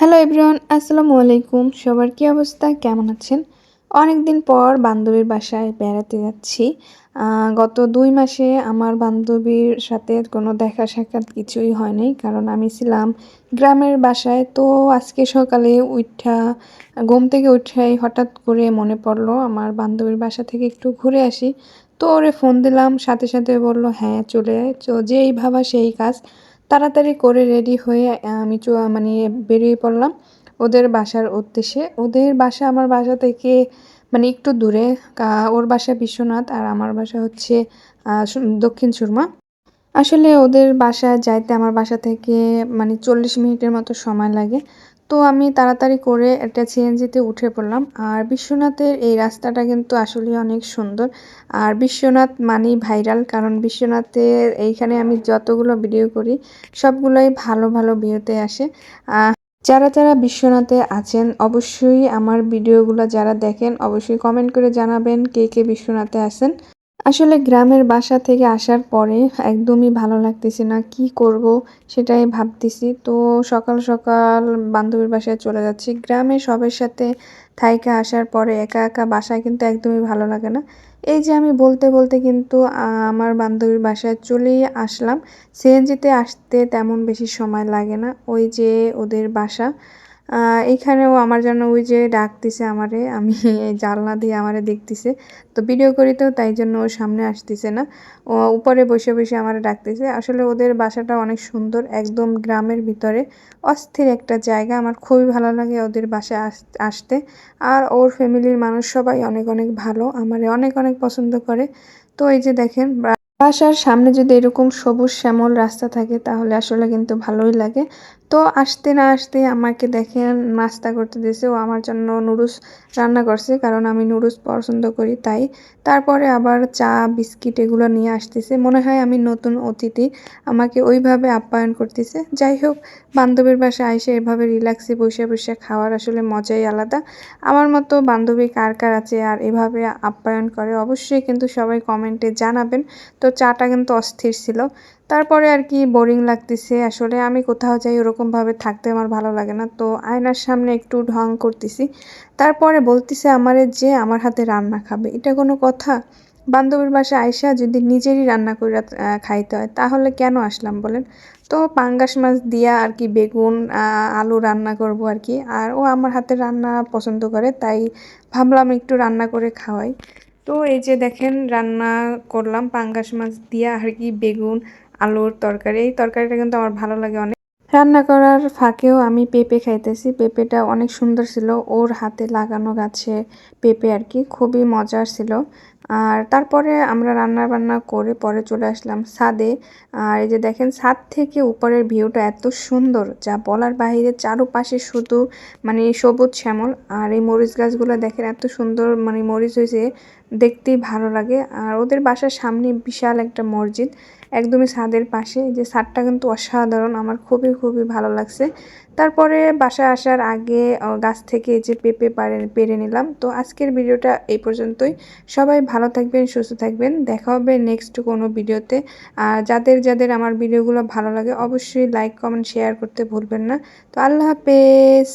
Hello everyone আসসালামু আলাইকুম। সবার কি অবস্থা? কেমন আছেন? অনেক দিন পর বান্ধবীর বাসায় বেড়াতে যাচ্ছি। গত দুই মাসে আমার বান্ধবীর সাথে কোনো দেখা সাক্ষাৎ কিছুই হয়নি, কারণ আমি ছিলাম গ্রামের বাসায়। তো আজকে সকালে উঠা ঘুম থেকে উঠাই হঠাৎ করে মনে পড়ল, আমার বান্ধবীর বাসা থেকে একটু ঘুরে আসি। তো ওরে ফোন দিলাম, সাথে সাথে বলল হ্যাঁ চলে তো যেই ভাবা সেই কাজ। তাড়াতাড়ি করে রেডি হয়ে আমি মানে বেরিয়ে পড়লাম ওদের বাসার উদ্দেশ্যে। ওদের বাসা আমার বাসা থেকে মানে একটু দূরে ওর বাসা বিশ্বনাথ আর আমার বাসা হচ্ছে দক্ষিণ সুরমা। আসলে ওদের বাসা যাইতে আমার বাসা থেকে মানে চল্লিশ মিনিটের মতো সময় লাগে। তো আমি তাড়াতাড়ি করে একটা সিএনজিতে উঠে পড়লাম। আর বিশ্বনাথের এই রাস্তাটা কিন্তু আসলে অনেক সুন্দর। আর বিশ্বনাথ মানেই ভাইরাল, কারণ বিশ্বনাথের এইখানে আমি যতগুলো ভিডিও করি, সবগুলোই ভালো ভালো ভিউতে আসে। যারা যারা বিশ্বনাথে আছেন, অবশ্যই আমার ভিডিওগুলো যারা দেখেন, অবশ্যই কমেন্ট করে জানাবেন কে কে বিশ্বনাথে আছেন। আসলে গ্রামের বাসা থেকে আসার পরে একদমই ভালো লাগতেছে না, কি করব সেটাই ভাবতেছি। তো সকাল সকাল বান্ধবীর বাসায় চলে যাচ্ছি। গ্রামে সবের সাথে থাইকা আসার পরে একা একা বাসায় কিন্তু একদমই ভালো লাগে না। এই যে আমি বলতে বলতে কিন্তু আমার বান্ধবীর বাসায় চলেই আসলাম। সিএনজিতে আসতে তেমন বেশি সময় লাগে না। ওই যে ওদের বাসা। এইখানেও আমার জন্য ওই যে ডাকতেছে আমারে, আমি জানলা দিয়ে আমারে দেখতেছে। তো ভিডিও করি তো, তাই জন্য ও সামনে আসতেছে না। ও উপরে বসে বসে আমার ডাকতেছে। আসলে ওদের বাসাটা অনেক সুন্দর, একদম গ্রামের ভিতরে। অস্থির একটা জায়গা, আমার খুবই ভালো লাগে ওদের বাসায় আস- আসতে। আর ওর ফ্যামিলির মানুষ সবাই অনেক অনেক ভালো, আমারে অনেক অনেক পছন্দ করে। তো এই যে দেখেন বাসার সামনে যদি এরকম সবুজ শ্যামল রাস্তা থাকে, তাহলে আসলে কিন্তু ভালোই লাগে। তো আসতে না আসতে আমাকে দেখেন নাস্তা করতে দিয়েছে। ও আমার জন্য নুডলস রান্না করছে, কারণ আমি নুডলস পছন্দ করি তাই। তারপরে আবার চা, বিস্কিট এগুলো নিয়ে আসতেছে। মনে হয় আমি নতুন অতিথি। আমাকে ওইভাবে আপ্যায়ন করতেছে। যাই হোক, বান্ধবীর বাসায় আইসে এভাবে রিল্যাক্সে বসে বসে খাওয়ার আসলে মজাই আলাদা। আমার মতো বান্ধবী কার কার আছে আর এভাবে আপ্যায়ন করে অবশ্যই কিন্তু সবাই কমেন্টে জানাবেন। তো চাটা কিন্তু অস্থির ছিল। তারপরে আর কি বোরিং লাগতেছে। আসলে আমি কোথাও যাই ওরকমভাবে থাকতে আমার ভালো লাগে না। তো আয়নার সামনে একটু ঢং করতেছি। তারপরে বলতেছে আমারে যে আমার হাতে রান্না খাবে। এটা কোনো কথা? বান্ধবীর বাসায় আইসা যদি নিজেরই রান্না করে খাইতে হয়, তাহলে কেন আসলাম বলেন? তো পাঙ্গাস মাছ দিয়া আর কি বেগুন আলু রান্না করব আর কি। আর ও আমার হাতে রান্না পছন্দ করে, তাই ভাবলাম একটু রান্না করে খাওয়াই। তো এই যে দেখেন, রান্না করলাম পাঙ্গাস মাছ দিয়া আর কি বেগুন আলুর তরকারি। এই তরকারিটা কিন্তু আমার ভালো লাগে অনেক। রান্না করার ফাঁকেও আমি পেঁপে খাইতেছি। পেঁপেটা অনেক সুন্দর ছিল। ওর হাতে লাগানো গাছে পেঁপে আর কি, খুবই মজার ছিল। আর তারপরে আমরা রান্না বান্না করে পরে চলে আসলাম ছাদে। আর এই যে দেখেন, ছাদ থেকে উপরের ভিউটা এত সুন্দর, যা বলার বাইরে চারোপাশে শুধু মানে সবুজ শ্যামল। আর এই মরিচ গাছগুলো দেখেন, এত সুন্দর মানে মরিচ হয়েছে দেখতেই ভালো লাগে। আর ওদের বাসার সামনে বিশাল একটা মসজিদ, একদমই ছাদের পাশে। যে ছাদটা কিন্তু অসাধারণ, আমার খুবই খুবই ভালো লাগছে। তারপরে বাসায় আসার আগে গাছ থেকে যে পেঁপে পারে পেরে নিলাম। তো আজকের ভিডিওটা এই পর্যন্তই। সবাই ভালো থাকবেন, সুস্থ থাকবেন। দেখা হবে নেক্সট কোনো ভিডিওতে। আর যাদের যাদের আমার ভিডিওগুলো ভালো লাগে, অবশ্যই লাইক কমেন্ট শেয়ার করতে ভুলবেন না। তো আল্লাহ হাফেজ।